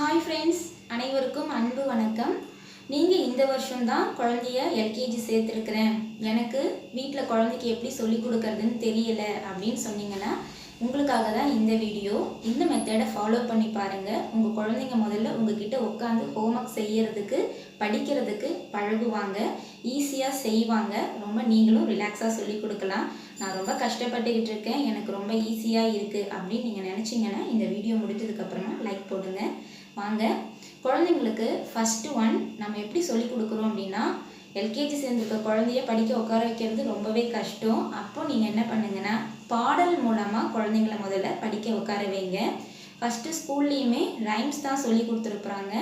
Hi friends அனைவருக்கும் அன்பு வணக்கம். நீங்கள் இந்த வருஷம்தான் குழந்தைய எல்கேஜி சேர்த்துருக்குறேன். எனக்கு வீட்டில் குழந்தைக்கு எப்படி சொல்லி கொடுக்கறதுன்னு தெரியல அப்படின்னு சொன்னீங்கன்னா உங்களுக்காக தான் இந்த வீடியோ. இந்த மெத்தடை ஃபாலோ பண்ணி பாருங்கள் உங்கள் குழந்தைங்க முதல்ல உங்ககிட்ட உட்காந்து ஹோம்ஒர்க் செய்யறதுக்கு படிக்கிறதுக்கு பழகுவாங்க. ஈஸியாக செய்வாங்க. ரொம்ப நீங்களும் ரிலாக்ஸாக சொல்லி கொடுக்கலாம். நான் ரொம்ப கஷ்டப்பட்டுக்கிட்டு இருக்கேன். எனக்கு ரொம்ப ஈஸியாக இருக்குது அப்படின்னு நீங்கள் நினச்சிங்கன்னா இந்த வீடியோ முடிஞ்சதுக்கப்புறமா லைக் போடுங்க. வாங்க. குழந்தைங்களுக்கு ஃபஸ்ட்டு ஒன் நம்ம எப்படி சொல்லி கொடுக்குறோம் அப்படின்னா எல்கேஜி சேர்ந்துருக்க குழந்தைய படிக்க உட்கார வைக்கிறது ரொம்பவே கஷ்டம். அப்போ நீங்கள் என்ன பண்ணுங்கன்னா பாடல் மூலமாக குழந்தைங்கள முதல்ல படிக்க உட்கார வைங்க. ஃபஸ்ட்டு ஸ்கூல்லேயுமே ரைம்ஸ் தான் சொல்லி கொடுத்துருக்குறாங்க.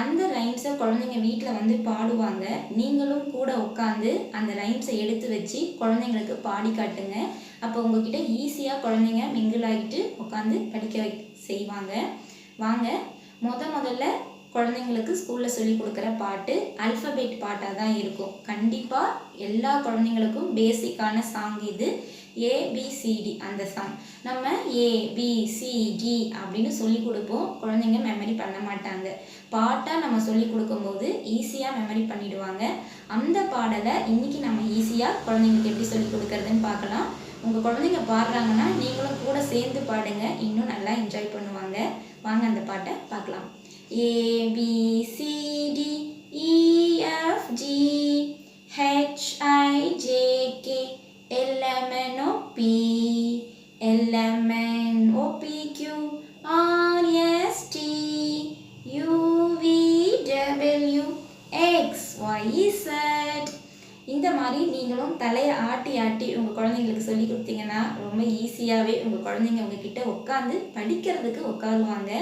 அந்த ரைம்ஸை குழந்தைங்க வீட்டில் வந்து பாடுவாங்க. நீங்களும் கூட உட்காந்து அந்த ரைம்ஸை எடுத்து வச்சு குழந்தைங்களுக்கு பாடி காட்டுங்க. அப்போ உங்ககிட்ட ஈஸியாக குழந்தைங்க மிங்கிள் ஆகிட்டு உட்காந்து படிக்க வை செய்வாங்க. வாங்க. முத முதல்ல குழந்தைங்களுக்கு ஸ்கூலில் சொல்லி கொடுக்குற பாட்டு அல்ஃபபெட் பாட்டாக தான் இருக்கும். கண்டிப்பாக எல்லா குழந்தைங்களுக்கும் பேசிக்கான சாங் இது ஏபிசிடி அந்த சாங் நம்ம ஏபிசிடி அப்படின்னு சொல்லி கொடுப்போம். குழந்தைங்க மெமரி பண்ண மாட்டாங்க. பாட்டாக நம்ம சொல்லி கொடுக்கும்போது ஈஸியாக மெமரி பண்ணிடுவாங்க. அந்த பாடலை இன்றைக்கி நம்ம ஈஸியாக குழந்தைங்களுக்கு எப்படி சொல்லி கொடுக்குறதுன்னு பார்க்கலாம். உங்கள் குழந்தைங்க பாடுறாங்கன்னா நீங்களும் கூட சேர்ந்து பாடுங்க. இன்னும் நல்லா என்ஜாய் பண்ணுவாங்க. வாங்க அந்த பாட்டை பார்க்கலாம். A B C D E F G H I J K L M N O P L M N O P Q R S T U V W X Y Z இந்த மாதிரி நீங்களும் தலையை ஆட்டி ஆட்டி உங்கள் குழந்தைங்களுக்கு சொல்லி கொடுத்தீங்கன்னா ரொம்ப ஈஸியாகவே உங்கள் குழந்தைங்க உங்ககிட்ட உட்காந்து படிக்கிறதுக்கு உட்காருவாங்க.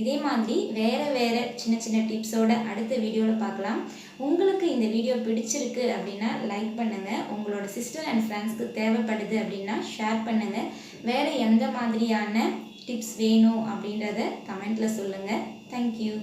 இதே மாதிரி வேறு வேறு சின்ன சின்ன டிப்ஸோட அடுத்த வீடியோவில் பார்க்கலாம். உங்களுக்கு இந்த வீடியோ பிடிச்சிருக்கு அப்படின்னா லைக் பண்ணுங்கள் உங்களோட சிஸ்டர் அண்ட் ஃப்ரெண்ட்ஸ்க்கு தேவைப்படுது அப்படின்னா ஷேர் பண்ணுங்கள் வேறு எந்த மாதிரியான டிப்ஸ் வேணும் அப்படின்றத கமெண்ட்டில் சொல்லுங்கள் தேங்க்யூ